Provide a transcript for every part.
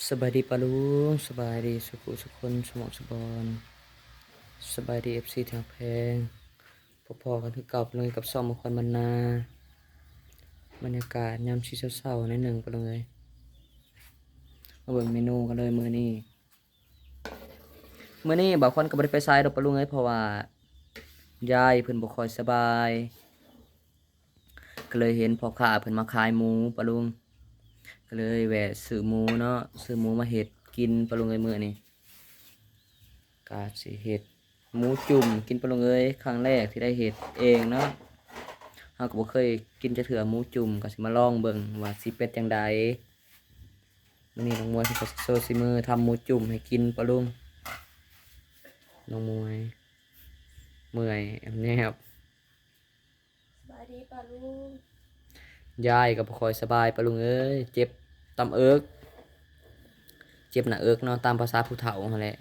สบายดีปะลุงสบายดีสุขุสุคนสมองสบอนสบายดีเอฟซีทางแพงพอๆกันคือเก่าไปเลยกับซ่อมมงคลบรรณาบรรยากาศยามชีเศร้าๆในหนึ่งไปเลยมาเบิ่งเมนูกันเลยมื้อนี้มื้อนี้บ่าวคนก็บ่ได้ไปไสดอกปะลุงเอ้ยเพราะว่ายายเพิ่นบ่ค่อยสบาย ก็เลยเห็นพ่อค้าเพิ่นมาขายหมูปะลุง ก็เลยแวะซื้อหมูเนาะซื้อหมูมาเห็ดกินปลาลุงเอยมือนี้กาสิเห็ดหมูจุ่มกินปลาลุงเอ้ยครั้งแรกที่ได้เห็ดเองเนาะเฮาก็บ่เคยกินจะเถื่อหมูจุ่มก็สิมาลองเบิ่งว่าสิเป็ดจังใดมื้อนี้น้องมวยสิก็โซซิมือทำหมูจุ่มให้กินปลาลุงน้องมวยเมื่อยแอบแนบสบายดีป่ะลุง ยายก็บ่ค่อยสบายปะลุงเอ้ยเจ็บตำเอิกเจ็บหน้าเอิกเนาะตามภาษาผู้เฒ่าหั่นแหละ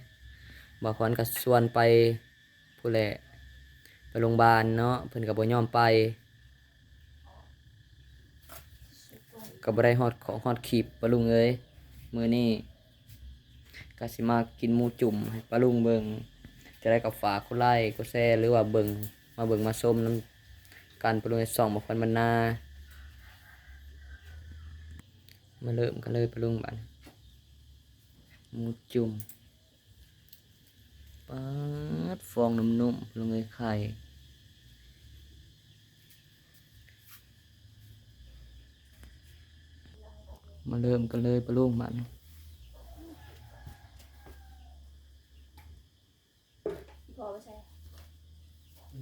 บางคนก็ชวนไปผู้แหละไปโรงพยาบาลเนาะเพิ่นก็บ่ยอมไปก็บ่ได้ฮอดของฮอดขีบปะลุงเอ้ยมื้อนี้ก็สิมากินหมูจุ่มให้ปะลุงเบิ่งจะได้กับฝากกดไลค์กดแชร์หรือว่าเบิ่งมาเบิ่งมาชมนํกันปะลุงเอ้ยส่องบ่คนบรรณา มาเริ่มกันเลยปะลุงบันหมูจุ่มปัดฟองนุ่มๆลงเลยไข่มาเริ่มกันเลยปะลุงบันพอไปใช่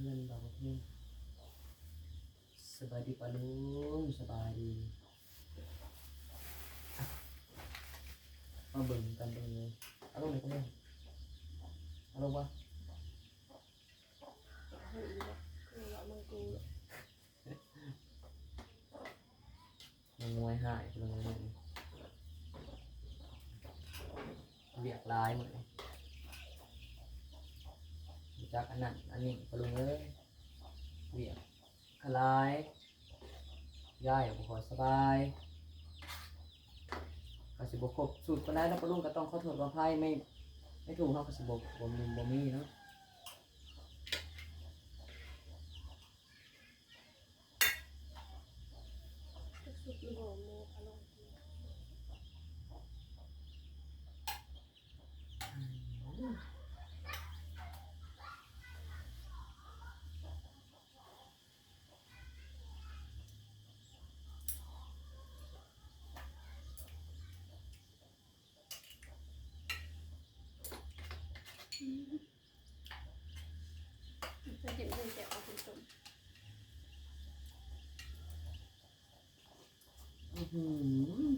เงินบอกนี่สบายดีปะลุงสบายดีอะ มาเบิ่งกันเบิ่งเลยเอาลงเลยก็ได้เอาลงวะเฮ้ยคือว่ามึงกูมันมวยหายลงเลยเรียกลายหมดเลยจากอันนั้นอันนี้ปะลุงเอ้ยเรียกคลายย่ายบ่ขอสบาย ก็สิบ่ครบสูตรก็ได้แล้วปะลุงก็ต้องขอโทษขออภัยไม่ไม่ถูกเฮาก็สิบ่บ่มีบ่มีเนาะ สุดๆโหมูพะโลง จะกินเป็นแต่เอาเป็นต้มอื้อหือ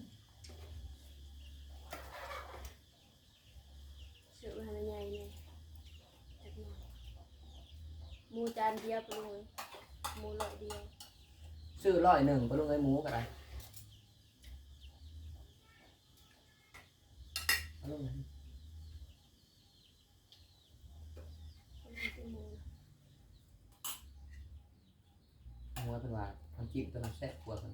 เสือมันใหญ่เนี่ยจักหน่อยหมูจานเดียวไปเลยหมูร้อยเดียว ซื้อร้อยหนึ่งปะลุงเอ้ยหมูก็ได้เอาลงเลย คนที่ซื้อหมู หัวเป็นว่าทำ จิ้มตัวนั้นแซ่บกว่ากัน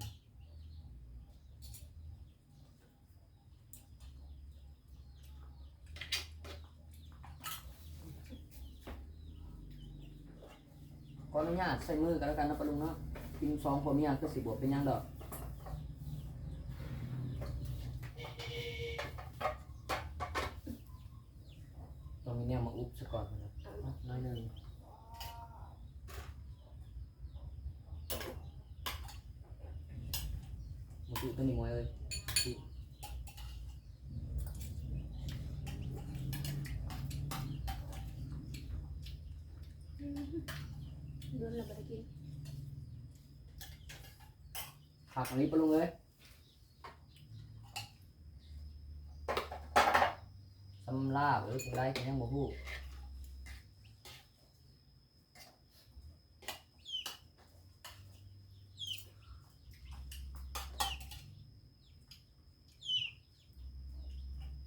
ขออนุญาตใส่มือกันแล้วกันนะปะลุงเนาะกินสองผมอยากก็สิบวเป็นยังดอกต้องมีเนี่ยมาอุบซะก่อนนะอะน้อยหนึ่งมาดูตัวนี้มวยเลยที่ เดือนละไปกิน ผักอันนี้ปลงเลยสำลาบหรือสิ่งใดก็ยังบ่ฮู้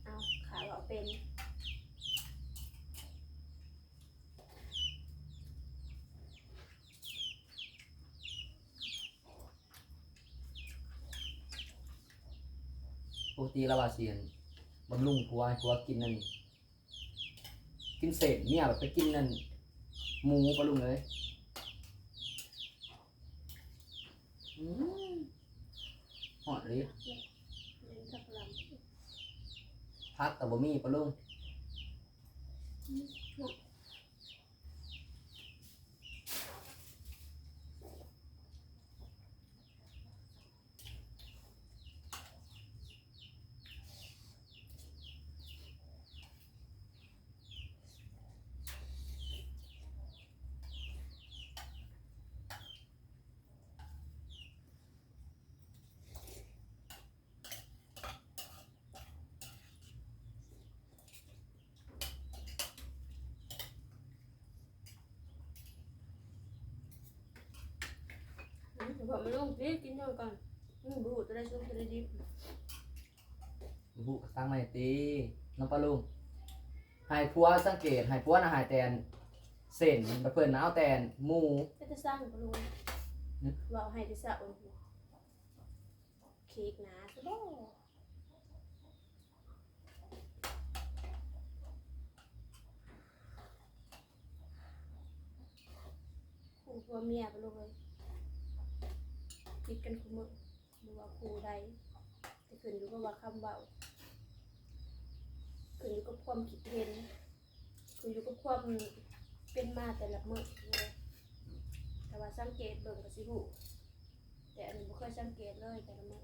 เอาขาเราเป็น ป กติเราว่าเสียนบำรุงผัวให้ผัวกินนั่นกินเศษเมียแบบไปกินนั่นหมูปะลุงเลยอืมหอดเลยเล่นสักลพักแต่บ่มีปะลุงำ ผมไม่ลงพี่กินเท่ากันอืมบูจะได้ชุ่มจะได้ดิบบุกตั้งไม่ตีน้องปะลุงให้ผัวสังเกตให้ผัวน่ะใหายแตนเส้นไปเพิ่นน่ะเอาแตนหมูก็จะสร้างปรุงว่าให้ที่สะอุ่นเค้กนะใช่ป่ะคู่ผัวเมียไปเลย คิดกันคู่มือหรือว่าครูใดจะขึ้นอยู่กับว่าคำเบาขึ้นอยู่กับความคิดเห็นขึ้นอยู่กับความเป็นมาแต่ละมื้อเลยแต่ว่าสังเกตเบิ่งก็สิหูแต่อันนี้บ่เคยสังเกตเลยแต่ละมื้อ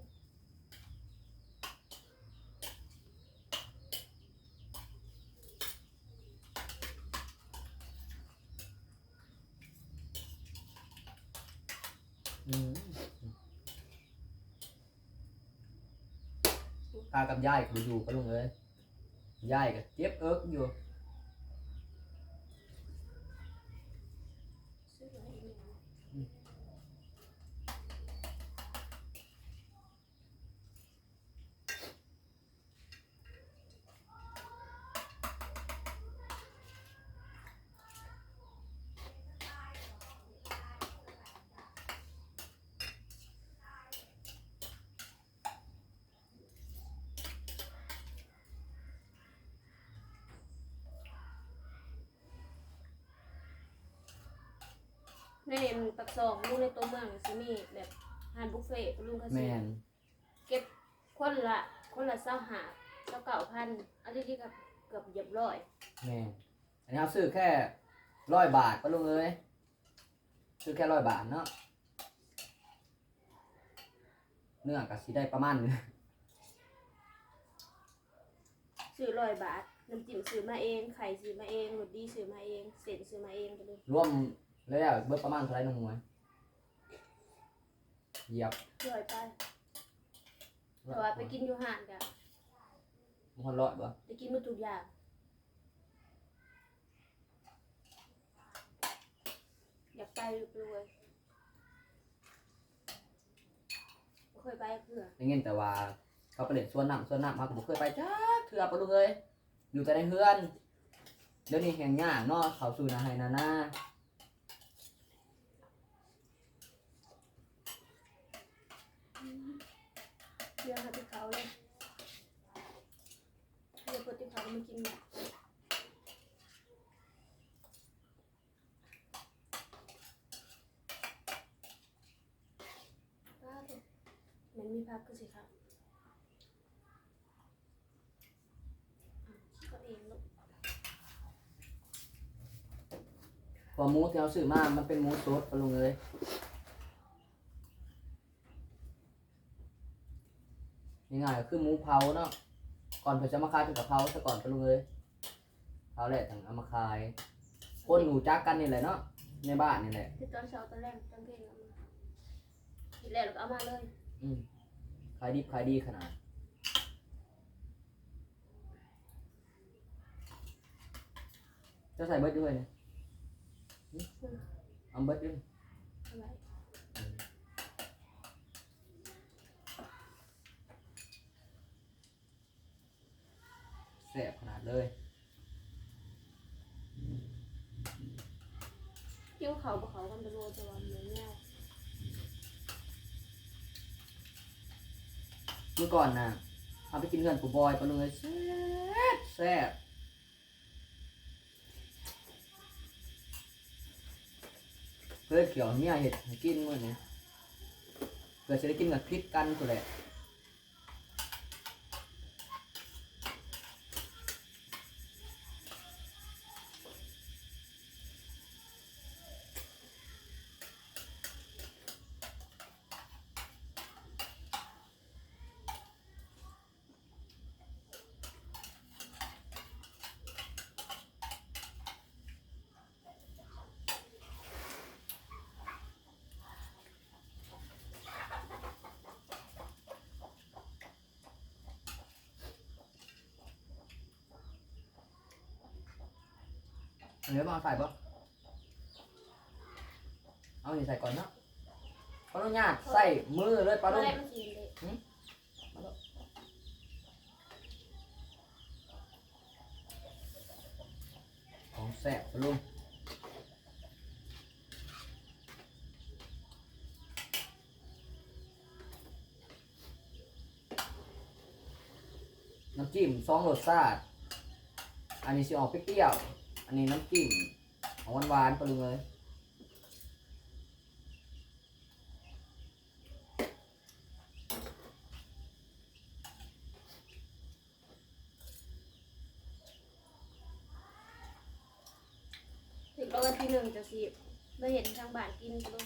ตากับยายก็บ่อยู่กับลุงเอ้ยยายก็เจ็บเอิกอยู่ ในปักซองลูกในตัวเมืองสิมีแบบอาหารบุฟเฟ่ต์ลุงเขาสิแม่นเก็บคนละคนละเศร้าหาเจ้าเก่าพันอันนี้ที่กับเกือบเหยียบร้อยแม่นอันนี้เอาซื้อแค่ร้อยบาทปะลุงเอ้ยซื้อแค่ร้อยบาทเนาะเนื้อก็สิได้ประมาณนี้ซื้อร้อยบาทน้ำจิ้มซื้อมาเองไข่ซื้อมาเองหมดดีซื้อมาเองเศษซื้อมาเองไปเลยรวม แล้วเบิดประมาณเท่าไหร่น้องมวยเหยียบร้อยไปแต่ว่าไปกินอยู่ห้านกะมันคนร้อยบ่ไปกินมาทุกอย่างอยากไปเลยบ่เคยไปเพื่อได้เงินแต่ว่าเขาไปเล่นสวนน้ำสวนน้ำมาก็บ่เคยไปจ้าเถื่อปะลุงเอ้ยอยู่แต่ในเฮือนเดี๋ยวนี้แห่งยากเนาะเขาสู่นาให้นานา เดี๋ยวค่ะที่เขาเลยเดี๋ยวพอที่เขามากินแบบป้าเถอะมันมีพักก็สิครับอะก็เองลูกพอหมูที่เขาซื้อมา มันเป็นหมูสดปะลุงเอ้ย ง่ายๆก็คือหมูเผาเนาะก่อนเพิ่นจะมาขายเป็นกะเพราซะก่อนปะลุงเอ้ยเผาแหละถึงเอามาขาย คนหูจักกันนี่แหละเนาะในบ้านนี่แหละที่ตอนเช้าตอนแรกตอนเพลงเอามาทีแรกเราก็เอามาเลยอืมขายดีขายดีขนาดจะใส่เบิร์ดด้วยเนี่ยหึเอาเบิร์ดด้วย เอาไว้ แสบขนาด เลยเกี่ยวเขากับเขากันตะโลจะวันเหมือนเงี้ยเมื่อก่อนน่ะเอาไปกินเงินกูบอยปะลุงเลยแซ่แซ่บเพื่อเขียวเนี่ยเห็ดให้กินมื้อนี้เพื่อจะได้กินกับพริกกันตัวแหละ มาเอาใส่ปะเอานี่ใส่ก่อนเนาะขออนุญาตใส่มือเลยปลาตอลุนงแรกมันกินเลยของแซ่บปลาลุงน้ำจิ้มสองรสชาติอันนี้สิออกเปรี้ยวๆ อันนี้น้ำจิ้มของหวานๆปลาลุงเลยถึงประมาณที่หนึ่งจะสิไม่เห็นทางบ้านกินก็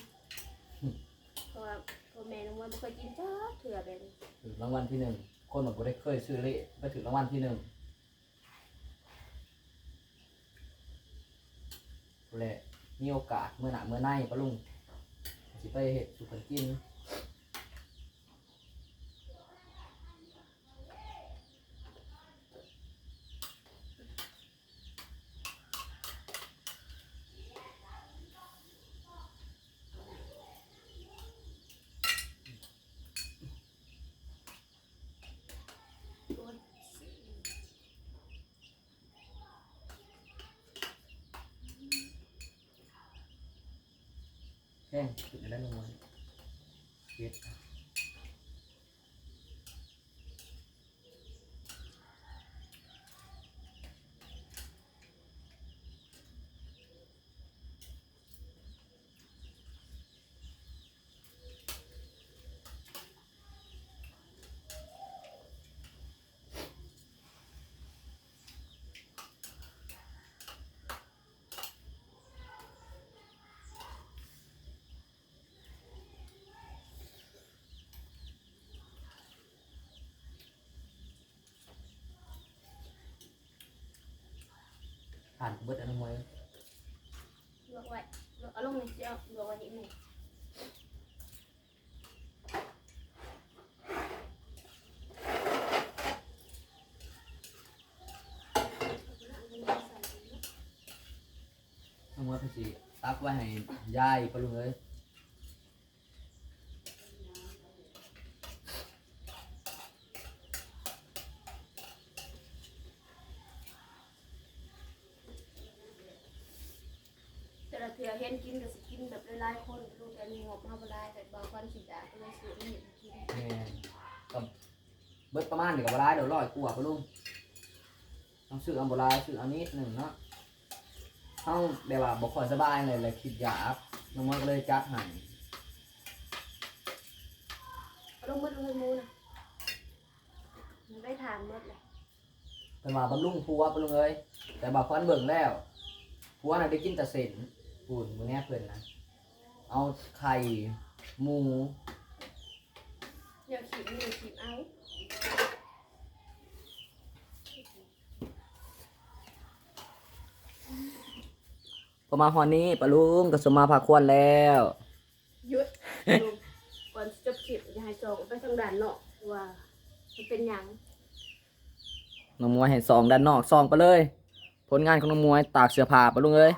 เพราะว่าพ่อแม่น้องว่าไม่เคยกินจ้าเถื่อแบบนี้ ถือรางวัลที่หนึ่งคนแบบบ่ได้เคยซื้อเลขไปถือรางวัลที่หนึ่ง และมีโอกาสเมื่อหนาเมื่อในปะลุงสิไปเห็ดสุกันกิน แห้งถึงได้ลงมาเก็ด ผ่านเบิดอันนั้นไว้ลวกไว้ลวกเอาลงนี่เดี๋ยวลวกไว้นิดหนึ่งเอาไปใส่น้องว้พี่สิตักไว้ให้ยายปะลุงเลย แต่ละเถื่อเห็นกินก็สิกินแบบหลายๆ คนลูกแต่มีงบเฮาบ่ได้แต่บางคนสิจ้าก็เลยซื้อมาเห็นกินแม่นก็เบิดประมาณเดี๋ยวกับร้ายเดี๋ยวร้อยกว่าปะลุงต้องซื้ออันโบราณซื้ออันนิดหนึ่งเนาะเฮาแบบว่าบ่ค่อยสบายเลยเลยคิดอยากน้องไว้ก็เลยจัดให้เอาลงมืดลงมือมูนะมันได้ทานหมดเลยเป็นว่าบำรุงผัวปะลุงเอ้ยแต่บ่าฟันเบิ่งแล้วผัวน่ะได้กินแต่เส้นปูนมื้อนี้เพิ่นนะ เอาไข่หมูเดี๋ยวขีดนี่ขีดเอาประมาณฮอนนี้ปะลุงก็สมมาพาควรแล้วหยุดลุงก่อนจบขีดอย่าให้จองไปทางด่านเนาะว่ามันเป็นหยังน้องมวยเห็นซองด้านนอกซองไปเลย ผลงานของน้องมวยตากเสื้อผ้าปะลุงเอ้ย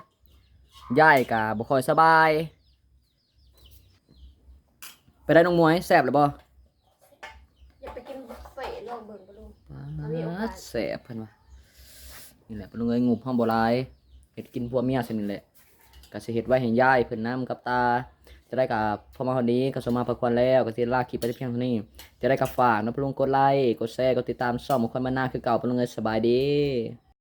ย่ายกะบ่ค่อยสบาย ไปได้น้องมวยแซ่บหรือบ่อย่าไปกินบุฟเฟ่ต์ลองเบิ่งปะลุงมีโอกาสแซ่บเพิ่นว่านี่แหละปะลุงเอ้ยงูห้องบ่หลายเฮ็ดกินพวกเมียซั่นนี่แหละก็สิเฮ็ดไว้ให้ย่ายเพิ่นนํกับตา จะได้กับพอมาคนนี้ก็สมมาพักควรแล้วก็สิลาคลิปไปแต่เพียงเท่านี้ จะได้กับฝากนะปะลุงกดไลค์กดแชร์กดติดตามช่องของคนมาหน้าคือเก่าปะลุงเอ้ยสบายดี